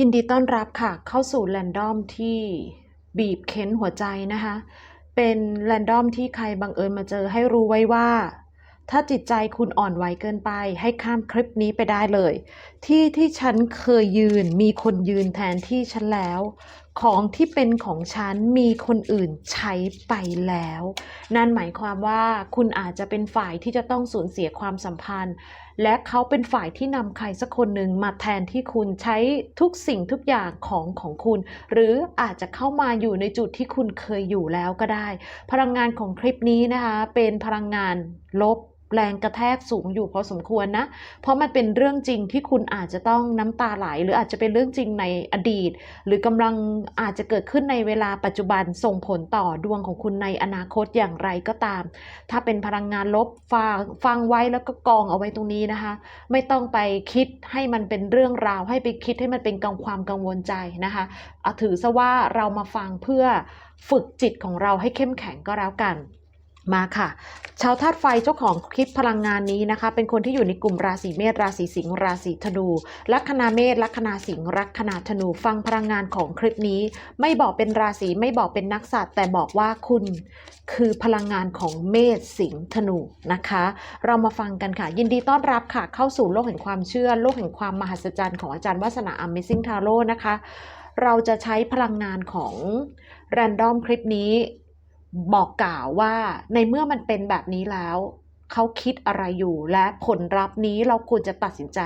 ยินดีต้อนรับค่ะ เข้าสู่แรนดอมที่บีบเค้นหัวใจนะคะ เป็นแรนดอมที่ใครบังเอิญมาเจอให้รู้ไว้ว่า ถ้าจิตใจคุณอ่อนไหวเกินไป ให้ข้ามคลิปนี้ไปได้เลย ที่ที่ฉันเคยยืน มีคนยืนแทนที่ฉันแล้ว ของที่เป็นของฉันมีคนอื่นใช้ไปแล้ว นั่นหมายความว่าคุณอาจจะเป็นฝ่ายที่จะต้องสูญเสียความสัมพันธ์ และเขาเป็นฝ่ายที่นำใครสักคนหนึ่งมาแทนที่คุณใช้ทุกสิ่งทุกอย่างของของคุณ หรืออาจจะเข้ามาอยู่ในจุดที่คุณเคยอยู่แล้วก็ได้ พลังงานของคลิปนี้นะคะ เป็นพลังงานลบ แรงกระแทกสูงอยู่พอสมควรนะ เพราะมันเป็นเรื่องจริงที่คุณอาจจะต้องน้ำตาไหล หรืออาจจะเป็นเรื่องจริงในอดีต หรือกำลังอาจจะเกิดขึ้นในเวลาปัจจุบันส่งผลต่อดวงของคุณในอนาคตอย่างไรก็ตาม ถ้าเป็นพลังงานลบฟังฟังไว้แล้วก็กองเอาไว้ตรงนี้นะคะ ไม่ต้องไปคิดให้มันเป็นเรื่องราว ให้ไปคิดให้มันเป็นกังความกังวลใจนะคะเอาถือซะว่าเรามาฟังเพื่อฝึกจิตของเราให้เข้มแข็งก็แล้วกัน มาค่ะ ชาวธาตุไฟเจ้าของคลิปพลังงานนี้นะคะ เป็นคนที่อยู่ในกลุ่มราศีเมษราศีสิงห์ราศีธนูลัคนาเมษลัคนาสิงห์ลัคนาธนูฟังพลังงานของคลิปนี้ ไม่บอกเป็นราศีไม่บอกเป็นนักสัตว์แต่บอกว่าคุณคือพลังงานของเมษสิงห์ธนูนะคะ เรามาฟังกันค่ะ ยินดีต้อนรับค่ะ เข้าสู่โลกแห่งความเชื่อ โลกแห่งความมหัศจรรย์ของอาจารย์วัฒนา Amazing Tarot นะคะ เราจะใช้พลังงานของ Random คลิปนี้ บอกกล่าวว่าในเมื่อมันเป็นแบบนี้แล้วเขาคิดอะไรอยู่และผลลัพธ์นี้เราควรจะตัดสินใจ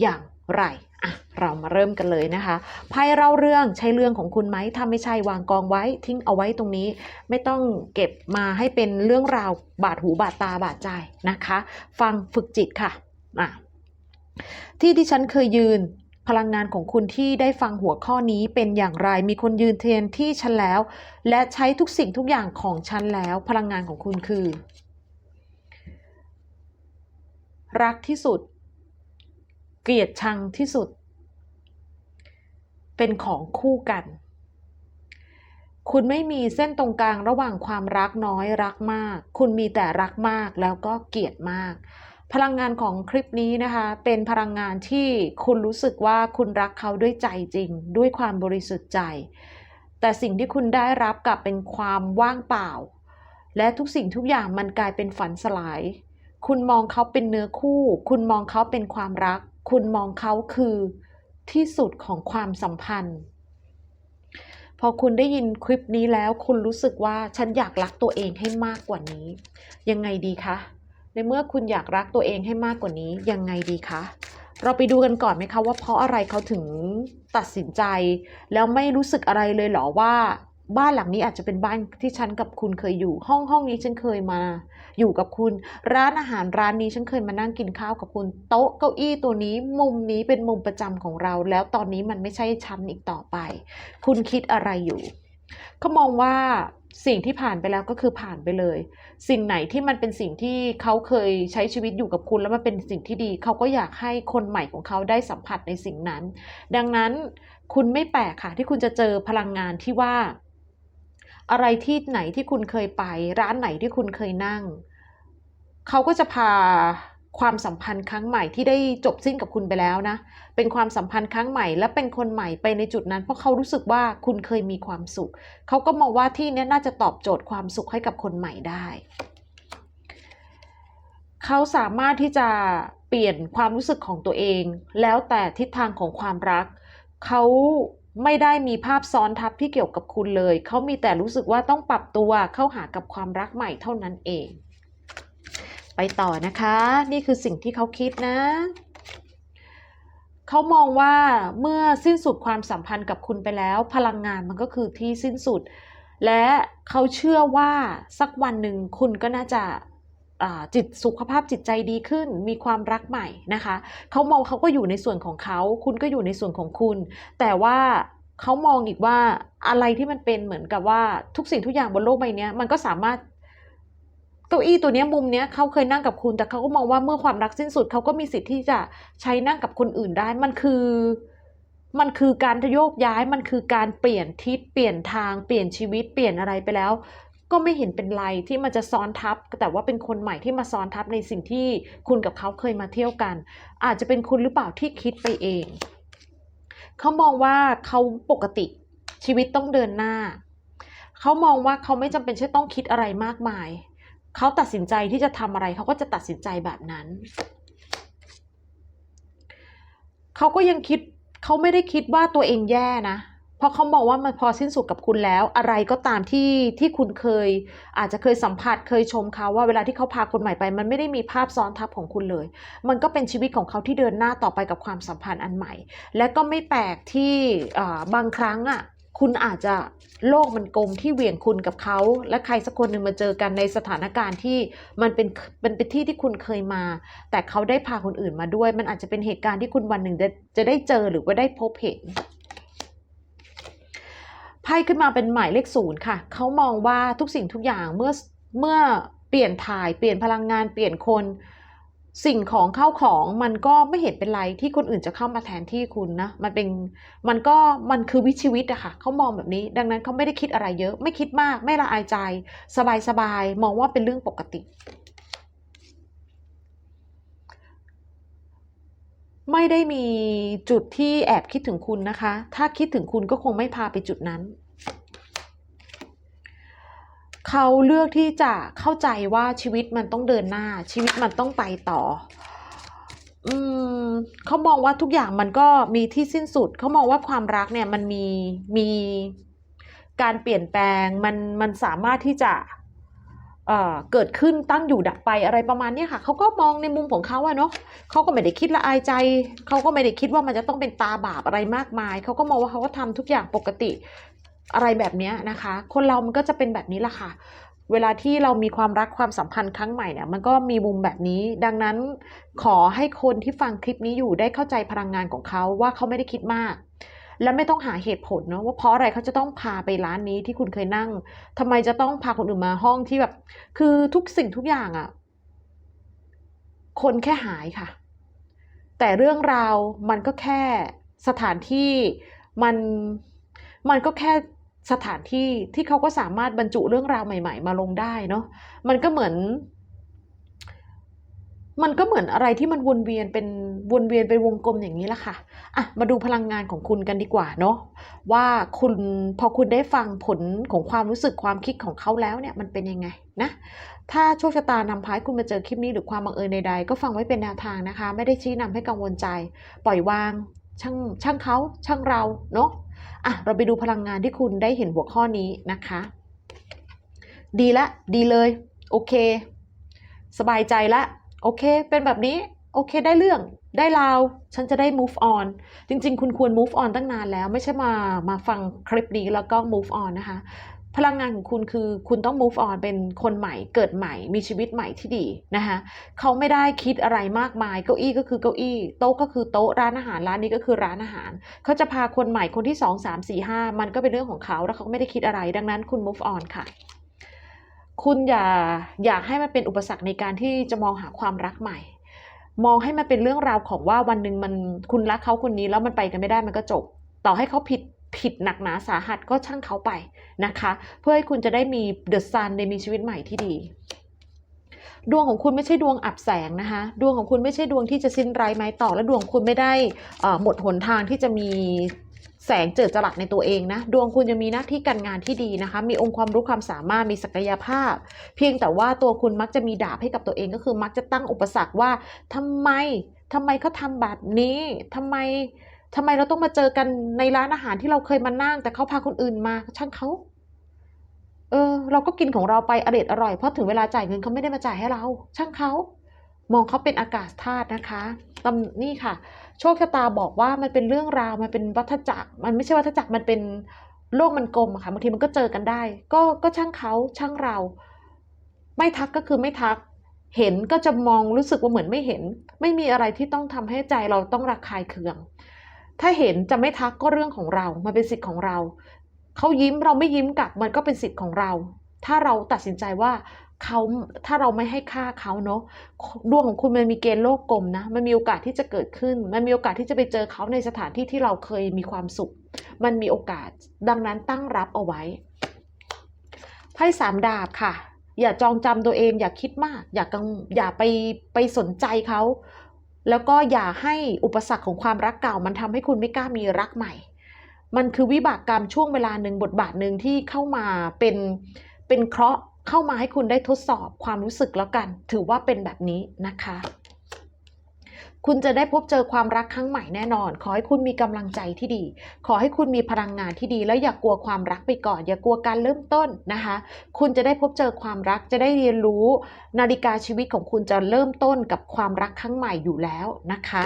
อย่างไรอะเรามาเริ่มกันเลยนะคะไพ่เล่าเรื่องใช่เรื่องของคุณไหมถ้าไม่ใช่วางกองไว้ทิ้งเอาไว้ตรงนี้ ไม่ต้องเก็บมาให้เป็นเรื่องราวบาดหูบาดตาบาดใจนะคะ ฟังฝึกจิตค่ะอะที่ที่ฉันเคยยืน พลังงานของคุณที่ได้ฟังหัวข้อนี้เป็นอย่างไร มีคนยืนเทียนที่ฉันแล้ว และใช้ทุกสิ่งทุกอย่างของฉันแล้ว พลังงานของคุณคือ รักที่สุด เกลียดชังที่สุด เป็นของคู่กัน คุณไม่มีเส้นตรงกลางระหว่างความรักน้อยรักมาก คุณมีแต่รักมากแล้วก็เกลียดมาก พลังงานของคลิปนี้นะคะ เป็นพลังงานที่คุณรู้สึกว่าคุณรักเขาด้วยใจจริง ด้วยความบริสุทธิ์ใจ แต่สิ่งที่คุณได้รับกลับเป็นความว่างเปล่า และทุกสิ่งทุกอย่างมันกลายเป็นฝันสลาย คุณมองเขาเป็นเนื้อคู่ คุณมองเขาเป็นความรัก คุณมองเขาคือที่สุดของความสัมพันธ์ พอคุณได้ยินคลิปนี้แล้ว คุณรู้สึกว่าฉันอยากรักตัวเองให้มากกว่านี้ ยังไงดีคะ ในเมื่อคุณอยากรักตัวเองให้มากกว่านี้ยังไงดีคะเราไปดูกันก่อนไหมคะว่าเพราะอะไรเขาถึงตัดสินใจ แล้วไม่รู้สึกอะไรเลยเหรอว่า บ้านหลังนี้อาจจะเป็นบ้านที่ฉันกับคุณเคยอยู่ ห้องห้องนี้ฉันเคยมา อยู่กับคุณ ร้านอาหารร้านนี้ฉันเคยมานั่งกินข้าวกับคุณ โต๊ะเก้าอี้ตัวนี้มุมนี้เป็นมุมประจำของเรา แล้วตอนนี้มันไม่ใช่ฉันอีกต่อไป คุณคิดอะไรอยู่เขามองว่า สิ่งที่ผ่านไปแล้วก็คือผ่านไปเลย สิ่งไหนที่มันเป็นสิ่งที่เขาเคยใช้ชีวิตอยู่กับคุณ แล้วมันเป็นสิ่งที่ดี เขาก็อยากให้คนใหม่ของเขาได้สัมผัสในสิ่งนั้น ดังนั้นคุณไม่แปลกค่ะ ที่คุณจะเจอพลังงานที่ว่า อะไรที่ไหนที่คุณเคยไป ร้านไหนที่คุณเคยนั่ง เขาก็จะพา ความสัมพันธ์ครั้งใหม่ที่ได้จบสิ้นกับคุณไปแล้วนะ เป็นความสัมพันธ์ครั้งใหม่ และเป็นคนใหม่ไปในจุดนั้น เพราะเขารู้สึกว่าคุณเคยมีความสุข เขาก็มองว่าที่นี้น่าจะตอบโจทย์ความสุขให้กับคนใหม่ได้ เขาสามารถที่จะเปลี่ยนความรู้สึกของตัวเอง แล้วแต่ทิศทางของความรัก เขาไม่ได้มีภาพซ้อนทับที่เกี่ยวกับคุณเลย เขามีแต่รู้สึกว่าต้องปรับตัวเข้าหากับความรักใหม่เท่านั้นเอง ไปต่อนะคะ นี่คือสิ่งที่เขาคิดนะ เขามองว่าเมื่อสิ้นสุดความสัมพันธ์กับคุณไปแล้ว พลังงานมันก็คือที่สิ้นสุด และเขาเชื่อว่าสักวันหนึ่งคุณก็น่าจะจิตสุขภาพจิตใจดีขึ้น มีความรักใหม่นะคะ เขามองเขาก็อยู่ในส่วนของเขา คุณก็อยู่ในส่วนของคุณ แต่ว่าเขามองอีกว่าอะไรที่มันเป็นเหมือนกับว่าทุกสิ่งทุกอย่างบนโลกใบนี้มันก็สามารถ เก้าอี้ตัวนี้มุมเนี้ยเขาเคยนั่งกับคุณ แต่เขาก็มองว่าเมื่อความรักสิ้นสุดเขาก็มีสิทธิ์ที่จะใช้นั่งกับคนอื่นได้ มันคือ มันคือการโยกย้าย มันคือการเปลี่ยนทิศ เปลี่ยนทาง เปลี่ยนชีวิต เปลี่ยนอะไรไปแล้ว ก็ไม่เห็นเป็นไรที่มันจะซ้อนทับ แต่ว่าเป็นคนใหม่ที่มาซ้อนทับในสิ่งที่คุณกับเขาเคยมาเที่ยวกัน อาจจะเป็นคุณหรือเปล่าที่คิดไปเอง เขามองว่าเขาปกติชีวิตต้องเดินหน้า เขามองว่าเขาไม่จำเป็นจะต้องคิดอะไรมากมาย เขาตัดสินใจที่จะทำอะไรเขาก็จะตัดสินใจแบบนั้น เขาก็ยังคิดเขาไม่ได้คิดว่าตัวเองแย่นะเพราะเขามองว่ามันพอสิ้นสุดกับคุณแล้ว อะไรก็ตามที่ที่คุณเคย อาจจะเคยสัมผัสเคยชมเขาว่าเวลาที่เขาพาคนใหม่ไป มันไม่ได้มีภาพซ้อนทับของคุณเลย มันก็เป็นชีวิตของเขาที่เดินหน้าต่อไปกับความสัมพันธ์อันใหม่ และก็ไม่แปลกที่บางครั้งอะ คุณอาจจะโลกมันกลมที่เหวี่ยงคุณกับเขา และใครสักคนหนึ่งมาเจอกันในสถานการณ์ที่มันเป็นเป็นเป็นที่ที่คุณเคยมา แต่เขาได้พาคนอื่นมาด้วย มันอาจจะเป็นเหตุการณ์ที่คุณวันหนึ่งจะจะได้เจอหรือว่าได้พบเห็นไพ่ขึ้นมาเป็นหมายเลขศูนย์ค่ะ เขามองว่าทุกสิ่งทุกอย่างเมื่อเมื่อเปลี่ยนถ่ายเปลี่ยนพลังงานเปลี่ยนคน สิ่งของเข้าของมันก็ไม่เห็นเป็นไรที่คนอื่นจะเข้ามาแทนที่คุณนะมันเป็นมันก็มันคือวิชีวิตอะค่ะเขามองแบบนี้ ดังนั้นเขาไม่ได้คิดอะไรเยอะ ไม่คิดมาก ไม่ละอายใจ สบายสบายมองว่าเป็นเรื่องปกติ ไม่ได้มีจุดที่แอบคิดถึงคุณนะคะ ถ้าคิดถึงคุณก็คงไม่พาไปจุดนั้น เขาเลือกที่จะเข้าใจว่าชีวิตมันต้องเดินหน้า ชีวิตมันต้องไปต่อ อืมเขามองว่าทุกอย่างมันก็มีที่สิ้นสุด เขามองว่าความรักเนี่ยมันมีมีการเปลี่ยนแปลงมันมันสามารถที่จะเเกิดขึ้นตั้งอยู่ดับไปอะไรประมาณนี้ค่ะเขาก็มองในมุมของเขาอะเนาะเขาก็ไม่ได้คิดละอายใจเขาก็ไม่ได้คิดว่ามันจะต้องเป็นตาบาปอะไรมากมายเขาก็มองว่าเขาก็ทำทุกอย่างปกติ อะไรแบบนี้นะคะ คนเรามันก็จะเป็นแบบนี้แหละค่ะ เวลาที่เรามีความรักความสัมพันธ์ครั้งใหม่เนี่ย มันก็มีมุมแบบนี้ ดังนั้นขอให้คนที่ฟังคลิปนี้อยู่ได้เข้าใจพลังงานของเขาว่าเขาไม่ได้คิดมาก และไม่ต้องหาเหตุผลเนาะว่าเพราะอะไรเขาจะต้องพาไปร้านนี้ที่คุณเคยนั่งทำไมจะต้องพาคนอื่นมาห้องที่แบบ คือทุกสิ่งทุกอย่างอะ่ะ คนแค่หายค่ะ แต่เรื่องราวมันก็แค่สถานที่มันมันก็แค่ สถานที่ที่เขาก็สามารถบรรจุเรื่องราวใหม่ ๆ มาลงได้เนาะมันก็เหมือน มันก็เหมือนอะไรที่มันวนเวียนเป็นวนเวียนเป็นวงกลมอย่างนี้ละค่ะอะมาดูพลังงานของคุณกันดีกว่าเนาะว่าคุณพอคุณได้ฟังผลของความรู้สึกความคิดของเขาแล้วเนี่ยมันเป็นยังไงนะถ้าโชคชะตานำพาให้คุณมาเจอคลิปนี้หรือความบังเอิญใดๆก็ฟังไว้เป็นแนวทางนะคะ ไม่ได้ชี้นำให้กังวลใจ ปล่อยวางช่างช่างเขาช่างเราเนาะ อะเราไปดูพลังงานที่คุณได้เห็นหัวข้อนี้นะคะ ดีละ ดีเลย โอเค สบายใจละ โอเค เป็นแบบนี้ โอเค ได้เรื่อง ได้ราว ฉันจะได้ move on จริง ๆ คุณควร move on ตั้งนานแล้ว ไม่ใช่มา มาฟังคลิปนี้แล้วก็ move on นะคะ พลังงานของคุณคือคุณต้อง move on เป็นคนใหม่เกิดใหม่มีชีวิตใหม่ที่ดีนะคะเขาไม่ได้คิดอะไรมากมายเก้าอี้ก็คือเก้าอี้โต๊ะก็คือโต๊ะร้านอาหารร้านนี้ก็คือร้านอาหารเขาจะพาคนใหม่คนที่สองสามสี่ห้ามันก็เป็นเรื่องของเขาแล้วเขาไม่ได้คิดอะไร ดังนั้นคุณ move on ค่ะ คุณอย่าอย่าให้มันเป็นอุปสรรคในการที่จะมองหาความรักใหม่มองให้มันเป็นเรื่องราวของว่าวันหนึ่งมันคุณรักเขาคนนี้แล้วมันไปกันไม่ได้มันก็จบ ต่อให้เขาผิด ผิดหนักหนาสาหัสก็ช่างเขาไปนะคะ เพื่อให้คุณจะได้มีเดอะซันได้มีชีวิตใหม่ที่ดีดวงของคุณไม่ใช่ดวงอับแสงนะคะ ดวงของคุณไม่ใช่ดวงที่จะสิ้นไร้ไม้ต่อ และดวงของคุณไม่ได้หมดหนทางที่จะมีแสงเจิดจรัสในตัวเองนะ ดวงคุณจะมีหน้าที่การงานที่ดีนะคะ มีองค์ความรู้ความสามารถมีศักยภาพ เพียงแต่ว่าตัวคุณมักจะมีดาบให้กับตัวเองก็คือมักจะตั้งอุปสรรคว่าทำไมทำไมเขาทำแบบนี้ทำไม ทำไมเราต้องมาเจอกันในร้านอาหารที่เราเคยมานั่ง แต่เขาพาคนอื่นมาช่างเขาเออ เราก็กินของเราไปอร่อยอร่อยเพราะถึงเวลาจ่ายเงินเขาไม่ได้มาจ่ายให้เรา ช่างเขามองเขาเป็นอากาศธาตุนะคะตำนี่ค่ะ โชคชะตาบอกว่ามันเป็นเรื่องราวมันเป็นวัฏจักร มันไม่ใช่วัฏจักรมันเป็นโลกมันกลมอะค่ะบางทีมันก็เจอกันได้ ก็ก็ช่างเขาช่างเรา ไม่ทักก็คือไม่ทัก เห็นก็จะมองรู้สึกว่าเหมือนไม่เห็น ไม่มีอะไรที่ต้องทำให้ใจเราต้องระคายเคือง ถ้าเห็นจะไม่ทักก็เรื่องของเรา มันเป็นสิทธิ์ของเรา เขายิ้มเราไม่ยิ้มกลับ มันก็เป็นสิทธิ์ของเรา ถ้าเราตัดสินใจว่าเขาถ้าเราไม่ให้ค่าเขาเนาะดวงของคุณมันมีเกณฑ์โลกกลมนะ มันมีโอกาสที่จะเกิดขึ้น มันมีโอกาสที่จะไปเจอเขาในสถานที่ที่เราเคยมีความสุข มันมีโอกาส ดังนั้นตั้งรับเอาไว้ไพ่สามดาบค่ะ อย่าจองจำตัวเอง อย่าคิดมาก อย่ากังอย่าไปไปสนใจเขา แล้วก็อย่าให้อุปสรรคของความรักเก่า มันทำให้คุณไม่กล้ามีรักใหม่ มันคือวิบากกรรมช่วงเวลาหนึ่งบทบาทหนึ่งที่เข้ามาเป็นเป็นเคราะห์เข้ามาให้คุณได้ทดสอบความรู้สึกแล้วกัน ถือว่าเป็นแบบนี้นะคะ คุณจะได้พบเจอความรักครั้งใหม่แน่นอน ขอให้คุณมีกำลังใจที่ดี ขอให้คุณมีพลังงานที่ดี แล้วอย่ากกลัวความรักไปก่อน อย่ากลัวการเริ่มต้นนะคะ คุณจะได้พบเจอความรักจะได้เรียนรู้ นาฬิกาชีวิตของคุณจะเริ่มต้นกับความรักครั้งใหม่อยู่แล้วนะคะ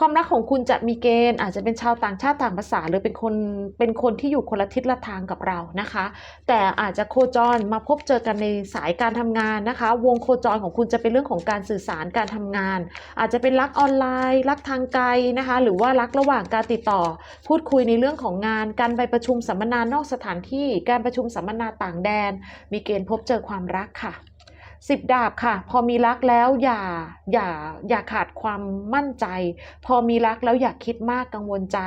ความรักของคุณจะมีเกณฑ์อาจจะเป็นชาวต่างชาติต่างภาษา หรือเป็นคนเป็นคนที่อยู่คนละทิศละทางกับเรานะคะ แต่อาจจะโคจรมาพบเจอกันในสายการทำงานนะคะ วงโคจรของคุณจะเป็นเรื่องของการสื่อสารการทำงาน อาจจะเป็นรักออนไลน์รักทางไกลนะคะ หรือว่ารักระหว่างการติดต่อ พูดคุยในเรื่องของงาน การไปประชุมสัมมนานอกสถานที่ การประชุมสัมมนาต่างแดน มีเกณฑ์พบเจอความรักค่ะ สิบดาบค่ะ พอมีรักแล้วอย่าอย่าอย่าขาดความมั่นใจ พอมีรักแล้วอย่าคิดมากกังวลใจ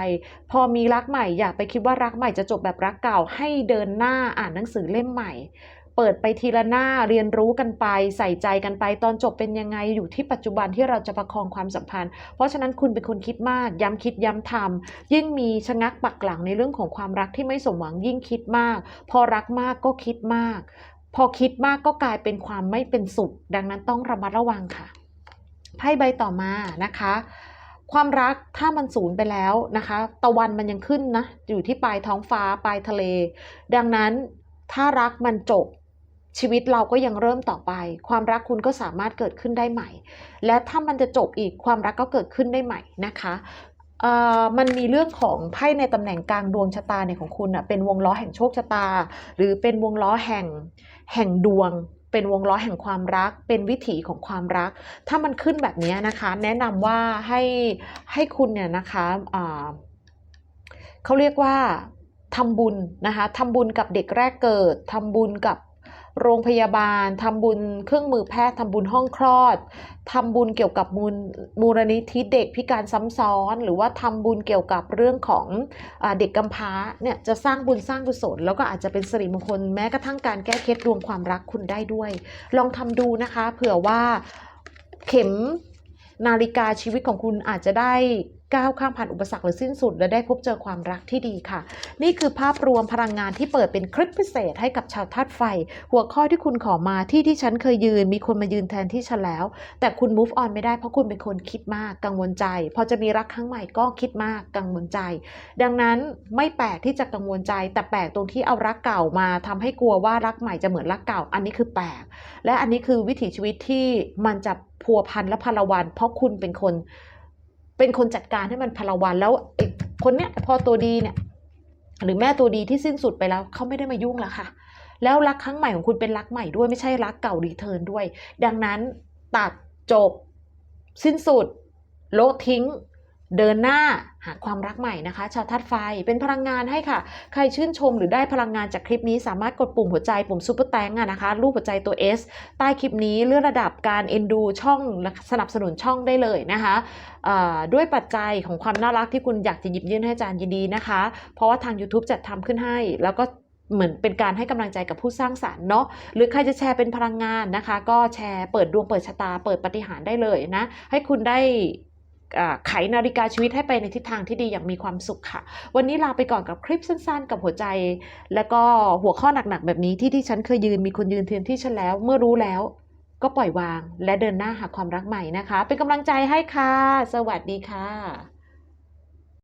พอมีรักใหม่อย่าไปคิดว่ารักใหม่จะจบแบบรักเก่าให้เดินหน้าอ่านหนังสือเล่มใหม่ เปิดไปทีละหน้าเรียนรู้กันไป ใส่ใจกันไปตอนจบเป็นยังไงอยู่ที่ปัจจุบันที่เราจะประคองความสัมพันธ์ เพราะฉะนั้นคุณเป็นคนคิดมาก ย้ำคิดย้ำทำยิ่งมีชะงักปักหลังในเรื่องของความรักที่ไม่สมหวังยิ่งคิดมาก พอรักมากก็คิดมาก พอคิดมากก็กลายเป็นความไม่เป็นสุข ดังนั้นต้องระมัดระวังค่ะ ไพ่ใบต่อมานะคะ ความรักถ้ามันสูญไปแล้วนะคะ ตะวันมันยังขึ้นนะ อยู่ที่ปลายท้องฟ้าปลายทะเล ดังนั้นถ้ารักมันจบชีวิตเราก็ยังเริ่มต่อไป ความรักคุณก็สามารถเกิดขึ้นได้ใหม่ และถ้ามันจะจบอีกความรักก็เกิดขึ้นได้ใหม่นะคะ มันมีเรื่องของไพ่ในตำแหน่งกลางดวงชะตาเนี่ยของคุณอะเป็นวงล้อแห่งโชคชะตา หรือเป็นวงล้อแห่งแห่งดวง เป็นวงล้อแห่งความรัก เป็นวิถีของความรัก ถ้ามันขึ้นแบบนี้นะคะ แนะนำว่าให้ให้คุณเนี่ยนะคะเขาเรียกว่าทำบุญนะคะทำบุญกับเด็กแรกเกิดทำบุญกับ โรงพยาบาลทำบุญเครื่องมือแพทย์ทำบุญห้องคลอดทำบุญเกี่ยวกับมูลมูลนิธิเด็กพิการซ้ำซ้อน หรือว่าทำบุญเกี่ยวกับเรื่องของอเด็กกำพร้าเนี่ยจะสร้างบุญสร้างกุศล แล้วก็อาจจะเป็นสิริมงคลแม้กระทั่งการแก้เคล็ดดวงความรักคุณได้ด้วย ลองทำดูนะคะ เผื่อว่าเข็มนาฬิกาชีวิตของคุณอาจจะได้ ก้าวข้ามผ่านอุปสรรคหรือสิ้นสุด และได้พบเจอความรักที่ดีค่ะ นี่คือภาพรวมพลังงานที่เปิดเป็นคลิปพิเศษให้กับชาวธาตุไฟ หัวข้อที่คุณขอมาที่ที่ฉันเคยยืน มีคนมายืนแทนที่ฉันแล้ว แต่คุณ move on ไม่ได้เพราะคุณเป็นคนคิดมากกังวลใจ พอจะมีรักครั้งใหม่ก็คิดมากกังวลใจ ดังนั้นไม่แปลกที่จะกังวลใจ แต่แปลกตรงที่เอารักเก่ามาทำให้กลัวว่ารักใหม่จะเหมือนรักเก่า อันนี้คือแปลกและอันนี้คือวิถีชีวิตที่มันจะพัวพันและพลวัน เพราะคุณเป็นคน เป็นคนจัดการให้มันพลวันแล้วไอ้คนเนี้ยพอตัวดีเนี่ยหรือแม่ตัวดีที่สิ้นสุดไปแล้วเขาไม่ได้มายุ่งแล้วค่ะ แล้วรักครั้งใหม่ของคุณเป็นรักใหม่ด้วยไม่ใช่รักเก่ารีเทิร์นด้วย ดังนั้นตัดจบ สิ้นสุดโลทิ้ง เดินหน้าหาความรักใหม่นะคะ ชาวธาตุไฟเป็นพลังงานให้ค่ะ ใครชื่นชมหรือได้พลังงานจากคลิปนี้สามารถกดปุ่มหัวใจปุ่มซุปเปอร์แตงอะนะคะ รูปหัวใจตัว S ใต้คลิปนี้เลื่อนระดับการเอ็นดูช่องสนับสนุนช่องได้เลยนะคะด้วยปัจจัยของความน่ารักที่คุณอยากจะหยิบยื่นให้อาจารย์ยินดีนะคะ เพราะว่าทาง YouTube จัดทำขึ้นให้ แล้วก็เหมือนเป็นการให้กำลังใจกับผู้สร้างสารรค์เนาะหรือใครจะแชร์เป็นพลังงานนะคะ ก็แชร์เปิดดวงเปิดชะตา เปิดปฏิหารได้เลยนะ ให้คุณได้ ไขนาฬิกาชีวิตให้ไปในทิศทางที่ดีอย่างมีความสุขค่ะ วันนี้ลาไปก่อนกับคลิปสั้นๆ กับหัวใจ แล้วก็หัวข้อหนักๆ แบบนี้ที่ที่ฉันเคยยืนมีคนยืนเทียนที่ฉันแล้ว เมื่อรู้แล้ว ก็ปล่อยวาง และเดินหน้าหาความรักใหม่นะคะ เป็นกำลังใจให้ค่ะ สวัสดีค่ะ